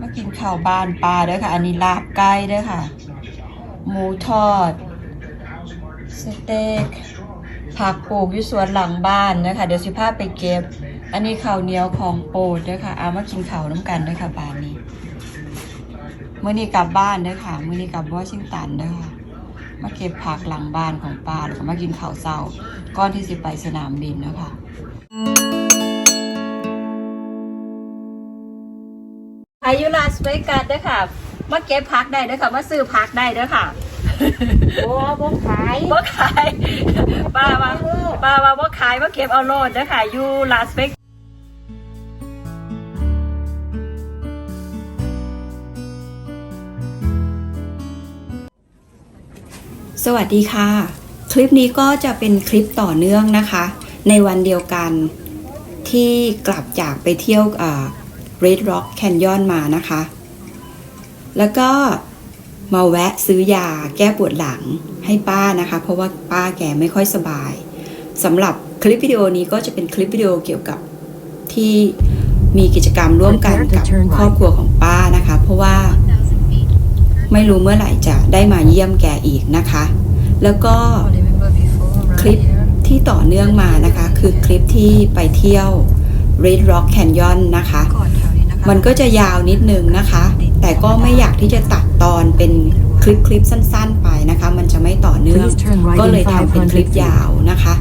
มากินข้าวบ้านปลาด้อค่ะ อันนี้ลาบไก่ด้อค่ะ หมูทอด สเต็ก ผักปลูกอยู่สวนหลังบ้านนะคะ เดี๋ยวสิพาไปเก็บ อันนี้ข้าวเหนียวของโปรดด้อค่ะ เอามากินข้าวน้ำกันด้อค่ะบ้านนี้มื่อนี้กลับบ้านด้อค่ะมื่อนี้กลับวอชิงตันด้อค่ะ มาเก็บผักหลังบ้านของป้าแล้วก็มากินข้าวเช้าก่อนที่สิไปสนามบินนะคะ อายุลาสเวกัสเด้อค่ะมาเก็บผักได้เด้อค่ะมาซื้อผักได้เด้อค่ะโอ้บ่ขายบ่ขายป้าว่าป้าว่าบ่ขายมาเก็บเอาโลดเด้อค่ะอยู่ลาสเวกัสสวัสดีค่ะ คลิปนี้ก็จะเป็นคลิปต่อเนื่องนะคะ ในวันเดียวกันที่กลับจากไปเที่ยวอ่า Red Rock Canyon มานะคะ แล้วก็มาแวะซื้อยาแก้ปวดหลังให้ป้านะคะ เพราะว่าป้าแกไม่ค่อยสบายสำหรับคลิปวิดีโอนี้ก็จะเป็นคลิปวิดีโอเกี่ยวกับที่มีกิจกรรมร่วมกันกับครอบครัวของป้านะคะ เพราะว่าไม่รู้เมื่อไหร่จะได้มาเยี่ยมแกอีกนะคะ แล้วก็คลิปที่ต่อเนื่องมานะคะ คือคลิปที่ไปเที่ยว Red Rock Canyon นะคะ มันก็จะยาวนิดนึงนะคะ แต่ก็ไม่อยากที่จะตัดตอนเป็นคลิปคลิปสั้น ๆ ไปนะคะ มันจะไม่ต่อเนื่อง Please turn right ก็เลย in ทำเป็นคลิป500 feet. ยาวนะคะ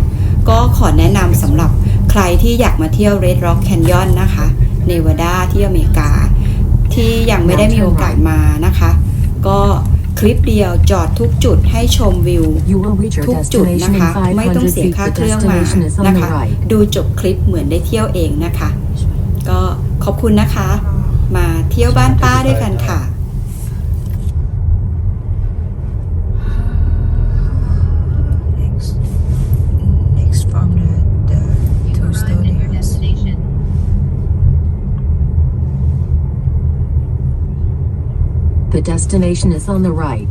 ก็ขอแนะนำสำหรับใครที่อยากมาเที่ยว Red Rock Canyon นะคะเนวาดาที่อเมริกา ที่ยังไม่ได้มีโอกาสมานะคะ ก็คลิปเดียวจอดทุกจุดให้ชมวิว You will reach your ทุกจุด destination นะคะ in ไม่ต้อง500เสีย feet. ค่า The เครื่องมา destination is on นะ the คะ right. ดูจบคลิปเหมือนได้เที่ยวเองนะคะ ก็ ขอบคุณนะคะ มาเที่ยวบ้านป้าด้วยกันค่ะ The destination is on the right.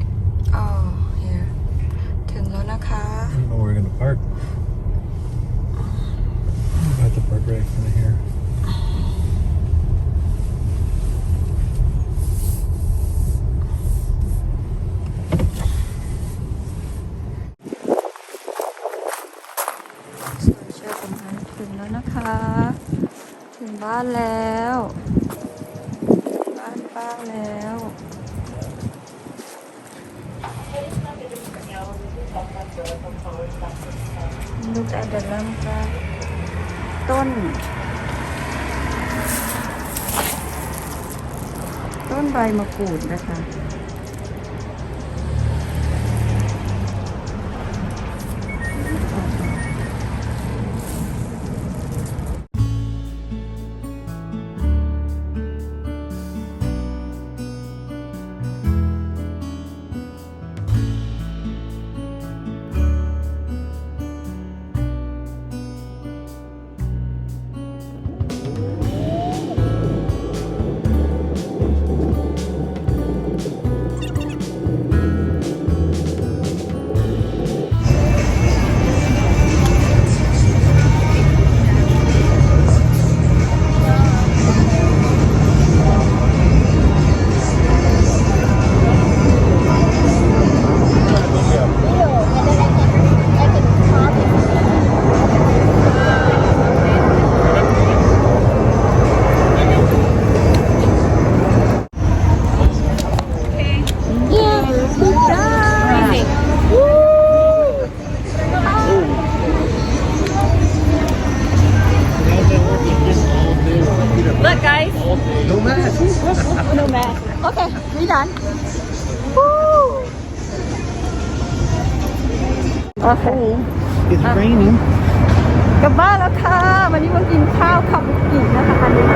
เชื่อประมาณถึงแล้วนะคะ ถึงบ้านแล้ว บ้านป้าแล้ว Look at the lamp ต้น ต้นใบมะกรูดนะคะ No mask. No mask. Okay, we done. Woo. Okay. It's raining. กลับบ้านแล้วค่ะ วันนี้มากินข้าวคาบุกินะคะอันนี้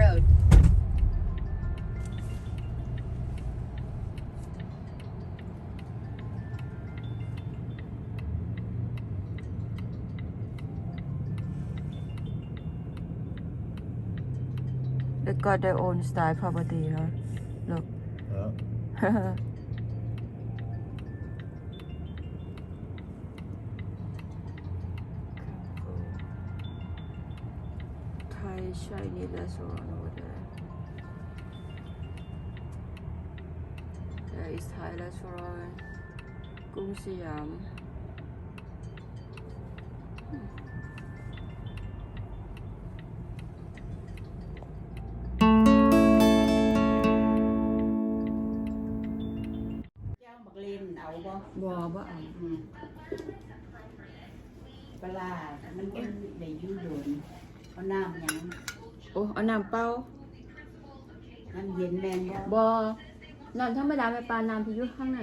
Road. เด็กก็ได้โอนสไตล์ property ฮะ look Oh. Chinese restaurant over there. There is Thai restaurant. กรุงสยามเจ้าบักเลนเอาบ่บ่บ่ เอาอืมปลาร้ามันเป็นได้อยู่โดนเอาน้ำหยังโอ้เอาน้ำเปล่าน้ำเย็นแม่นบ่บ่น้ำธรรมดาไปปลาน้ำที่อยู่ข้างใน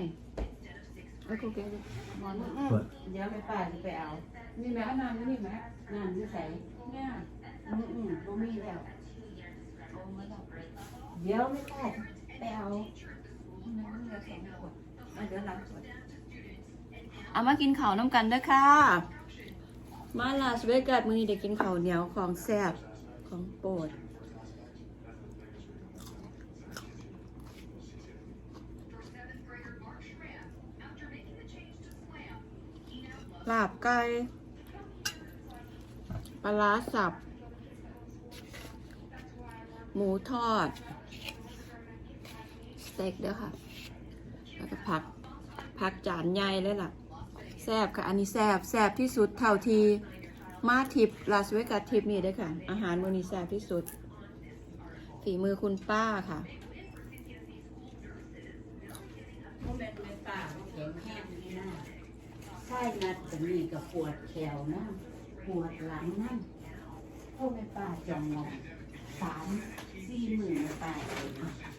เอาโอเคดิมอนอืมเดี๋ยวไปป้าสิไปเอานี่แม่เอาน้ำอยู่นี่แม่น้ำอยู่ใส่เนี่ยอืมอืมบ่มีแล้วเดี๋ยวไม่ป้าไปเอาเอาเดี๋ยวล้างถ้วยเอามากินข้าวน้ำกันเด้อค่ะ มาลาสเวกัสมือนี้ได้กินข้าวเหนียวของแซ่บของโปรดลาบไก่ปลาร้าสับ หมูทอด สเต็กเด้อค่ะ แล้วก็ผัก ผักจานใหญ่เลยล่ะ แซบค่ะ อันนี้แซบแซบที่สุดเท่าทีมาทิปลาสเวกัสทิปนี่เด้ค่ะ อาหารมือนี้แซบที่สุด ฝีมือคุณป้าค่ะบ่แม่นแม่ป้าแข็งแห้งนี่นะใช่นัดก็มีก็ปวดแขวนะปวดหลังนั่นโอ้แม่ป้าจองงองสามสี่หมื่นป้าเอง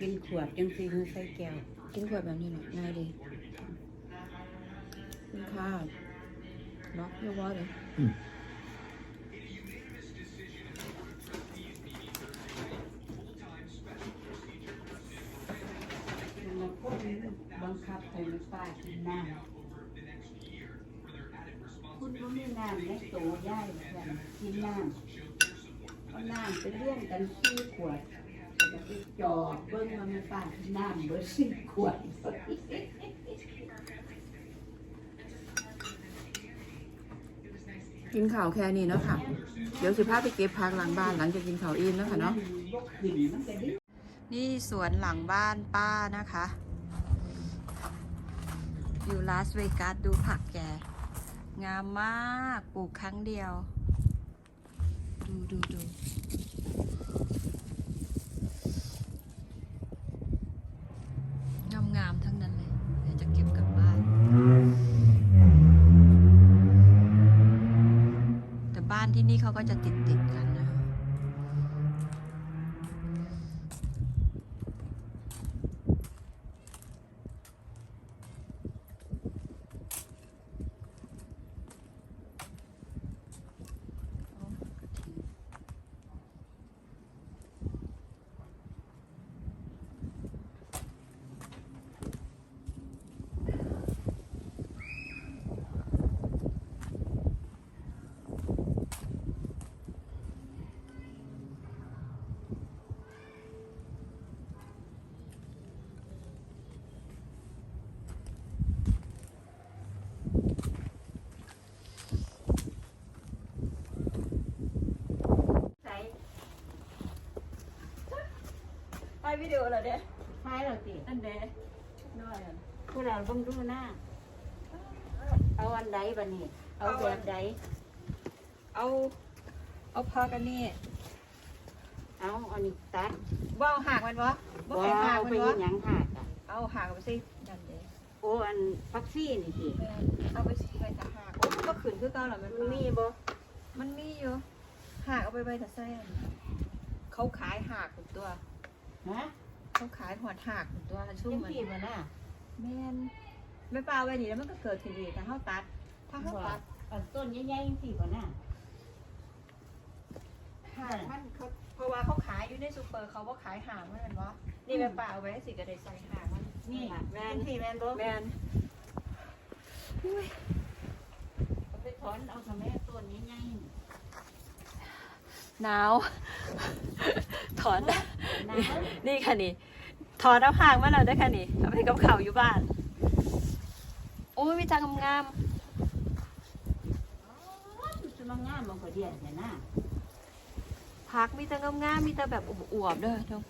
กินขวดจังซีมือใส่แก้วกินขวดแบบนี้หน่อยง่ายดีคุณค่ะล็อกเรียบร้อยเลยมันพูดบังคับให้แม่ป้ากินน้ำคุณก็มีน้ำในโตย่ายกันกินน้ำเอาน้ำไปเลี้ยงกันสี่ขวดแล้วก็ไป จอดเบิ้งม่ป้ากินน้ำเบิดสี่ขวดกินข่าวแค่นี้เนาะค่ะ เดี๋ยวสิพาไปเก็บผักหลังบ้านหลังจากกินข้าวอิ่มแล้วค่ะเนาะ นี่สวนหลังบ้านป้านะคะ อยู่ลาสเวกัสดูผักแก งามมาก ปลูกครั้งเดียว ดูดูดูงามงามๆทั้งนั้นเลย เดี๋ยวจะเก็บกลับบ้าน แต่บ้าน ที่นี่เขาก็จะติดติดๆกันนะคะ ใส่ ไป วิดีโอเหรอเด้ท้ายเราติอันเด้น้อยอะผู้เราเบิ่งดูหน้า เอาอันใดบัดนี้ เอาแบบใดเอา เอาพักอันนี้เอาอันนี้ตัดว่าเอาหากมันวะบ่ว่าให้หากเอามัไปนเฮ็วะดหยังหากอะเอาหากเอาไปสิดันเด้โอ้อันฟักซี่นี่สิเอาไปสิไปตะหากโอ้ก็ขืนคือเก่าเหรอมันมันมีบ่มันมีอยู่หากเอาไปใบตะไส้อันเขาขายหากเป็นตัว ฮะเขาขายหัวหากเป็นตัวชุ่มยังมันพี่บ่น่ะแม่นไม่ปลาไว้นี่แล้วมันก็เกิดขึ้นอีกถ้าเขาตัด ถ้าเขาตัดอันต้นใหญ่ๆสิบ่น่ะหางมันเขาเพราะว่าเขาขายอยู่ในซูเปอร์เขาว่าขายหางมันเป็นวะนี่แม่ปลาเอาไว้สิก็ได้ใส่หางมันนี่แมแม่นนที่แม่นบ่แมนเอาไปถอนเอาทำแม่ต้นใหญ่ๆนี่หนาว ถอนหนาวนี่ค่ะนี่ถอนเอาหางมาแล้วได้อค่ะนี่เอาไปกับเขาวอยู่บ้านโอ้ยมีจางงามจะมางามมันก็เดียนแต่น่ะๆพักมีแต่งามๆมีแต่แบบอวบๆเด้อเดี๋ยว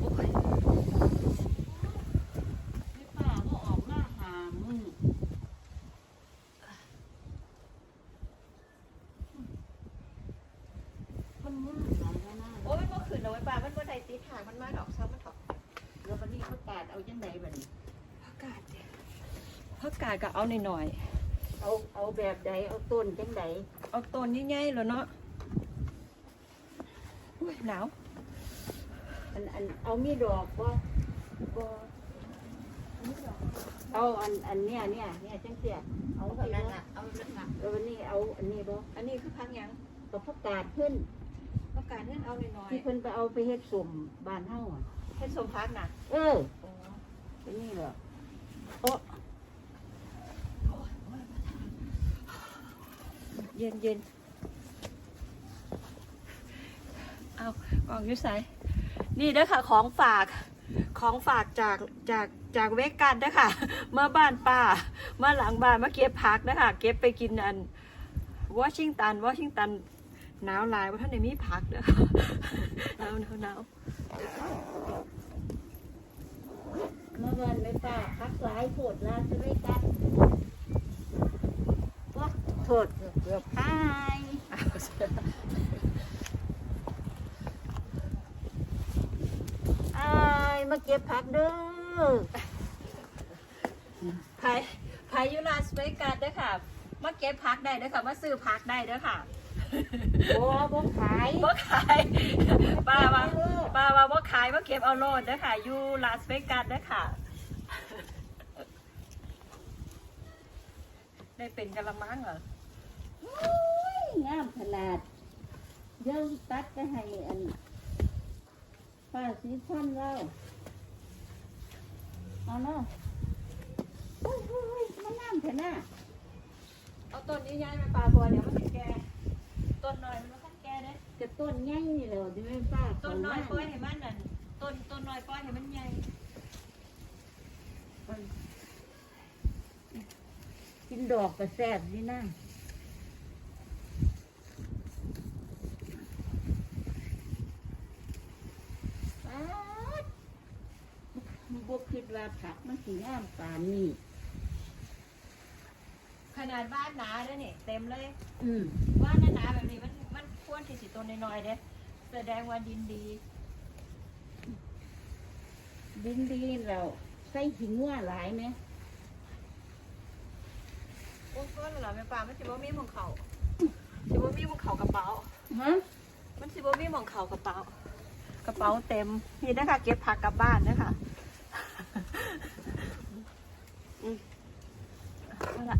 โอ้ย พี่ป้าบ่ออกมาหามือคนมือหลายแล้วนะ โอ้ยมันบ่ขึ้นเอาไว้ป่ามันบ่ได้ติดหางมันมาดอกซ้ำมันถอก แล้ววันนี้เขากาดเอาจังไดบัดนี้ ผักกาดเนี่ยผั กกาดก็เอาหน่อยเอาเอาแบบใดเอาต้นจังไดๆเอาต้นใหญ่ๆแล้วเนาะอุ้ยหนาวอันอันเอามีดอกบ่บ่เอาอันอันเนี้ยเนี่ยเนี่ยจังเสียเอาเอาไปแบบนั้นบ่อะเอาแบบนั้นอะแล้ววันนี้เอาอันนี้บ่อันนี้คือพักหยังเอาผักกาดขึ้นผักกาดเนี่ยเอาหน่อยที่เพิ่นไปเอาไปเฮ็ดสมบ้านเฮาอะๆให้สมพักน่ะเออโอ้อันนี้เหรอ เย็นเย็นเอากล่องยุ่ใสนี่เด้อค่ะของฝากของฝากจากจากจากเวกันเด้อค่ะมาบ้านป้ามาหลังบ้านมาเก็บผักนะคะเก็บไปกินอันวอชิงตันวอชิงตันหนาวหลายว่าท่านในมีผักเด้อค่ะหนาวหนาวหนาวเมื่อวันไม่ป้าพักหลายโพดลาจะไม่กัด โทษเกือบหายอายมาเก็บผักเด้อพายพายอยูลาสเวกัสเด้อค่ะ มาเก็บผักได้เด้อค่ะ มาซื้อผักได้เด้อค่ะโอ้บ่ขายบ่ขายป้าว่าป้าว่าบ่ขายมาเก็บเอาโลดเด้อค่ะ อยู่ลาสเวกัสเด้อค่ะ ได้เป็นกะละมังเหรอ งามขนาด เดี๋ยวตัดไปให้อันป้าสีท่อนเราเอาเนาะโอ้ยโอ้ยมันงามขนาดเอาต้นนี้ย้ายมาปลาบัวเดี๋ยวมันจะแก่ต้นน้อยมันบ่ทันแก่เด้จะต้นใหญ่นี่แหละที่ไม่ป้าต้นน้อยเาปล่อยมาให้มันนั่นต้นต้นน้อยปล่อยให้มันใหญ่กินดอกก็แซ่บดีนะป๊าดมันบกคิดว่า ผักมันสีงามป่านนี้ขนาดบ้านหนาเด้อนี่เต็มเลย อืมบ้านหนาๆแบบนี้มันมันควรที่สิต้นน้อยๆเด้แสดงว่าดินดีดินดีเราใส่หิงว่าหลายไหมโอ้ก็เหรอแม่ปลามันสิบ่มีหมองเขาสิบ่มีหมองเขากระเป๋า ฮะมันสิบ่มีหมองเขากระเป๋า กระเป๋าเต็มนี่นะคะเก็บผักกลับบ้านนะคะอืม เอาละ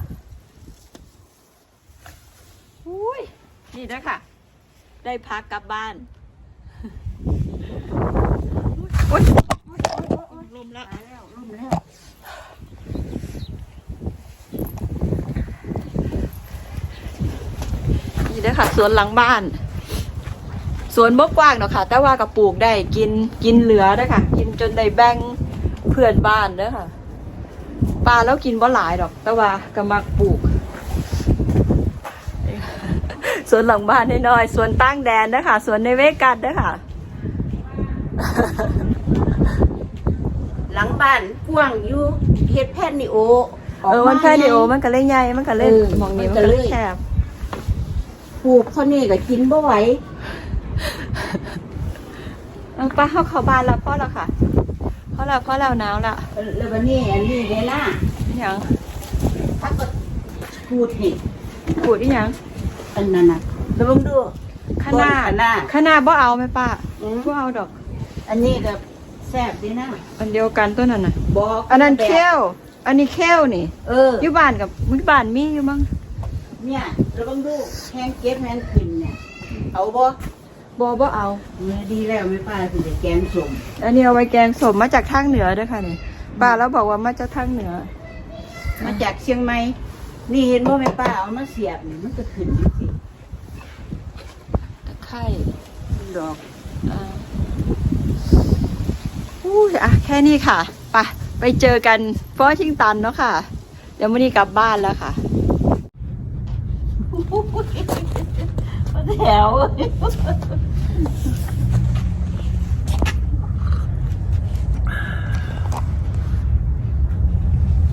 อุ้ย นี่นะคะได้พักกลับบ้านโอ๊ยลมละตายแล้วร่มแล้ว นี่เด้อค่ะ สวนหลังบ้าน สวนบกกว้างเนาะค่ะ แต่ว่ากับปลูกได้กินกินเหลือเด้อค่ะกินจนได้แบ่งเพื่อนบ้านเด้อค่ะปลาแล้วกินบ่หลายดอก แต่ว่าก็มักปลูกสวนหลังบ้านน้อยๆสวนตั้งแดนเด้อค่ะสวนในเวกัสเด้อค่ะหลังบ้านกว้างอยู่เฮ็ดแผ่นนิโอเออมันแค่เดียวมันก็เลยใหญ่มันก็เลยเออมองนี้มัมันนก็ก็เลเลยยแคบปลูกเขานี่ก็กินบ่ไหวเอาป้าเข้าเข้าบ้านแล้วพ่อแล้วค่ะพ่อ แล้วพ่อแล้วหนาวละแล้ววันนี้อันนี้ได้ล่ะยังถ้าก็พูดนี่ขูดอีหยังอันนั้นน่ะแล้วเบิ่งดูข้างหน้าต้นข้างหน้าข้างหน้าบ่เอาไหมป้าอืมบ่เอาดอก อันนี้ก็แซซ่บดีนะอันเดียวกันตัวนั้นน่ะบอกอันนั้นแบบเขี้ยว อันนี้เขี้ยวนี่ เอออยู่บ้านกับมึงบ้านมีอยู่มั้งเนี่ยเราต้องดูแห้งเก็บแห้งขึ้นเนี่ยเอาบ่ บ่บ่เอา เนื้อดีแล้วไม่ป้าถึงจะแกงส้มอันนี้เอาไว้แกงสมมาจากทางเหนือเด้วยค่ะนี่ป้าแล้วบอกว่ามาจากทางเหนือ มาจากเชียงใหม่ นี่เห็นบ่แม่ป้าเอามาเสียบนี่มันก็ขึ้นอยู่สิตะไคร้ดอกอ่าอู้ยอะแค่นี้ค่ะ ไปไปเจอกันฟอชิงตันเนาะค่ะ เดี๋ยววันนี้กลับบ้านแล้วค่ะ แถว เน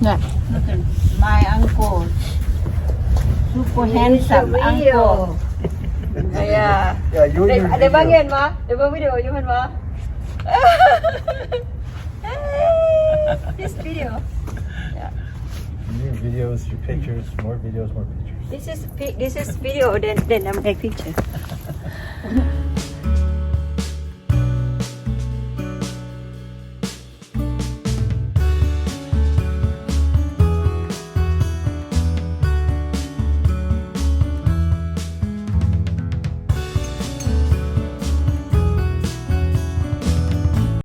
ี่ย My uncle super handsome uncle ไอ้อะ Yeah, you เดี๋ยว your เดี๋ยวบ้าง video. เห็นวะเดี๋ยวบ้างวิดีโออยู่เห็นวะ this video Your videos, your pictures, more videos, more pictures. This is this is video. Then then I'm take picture.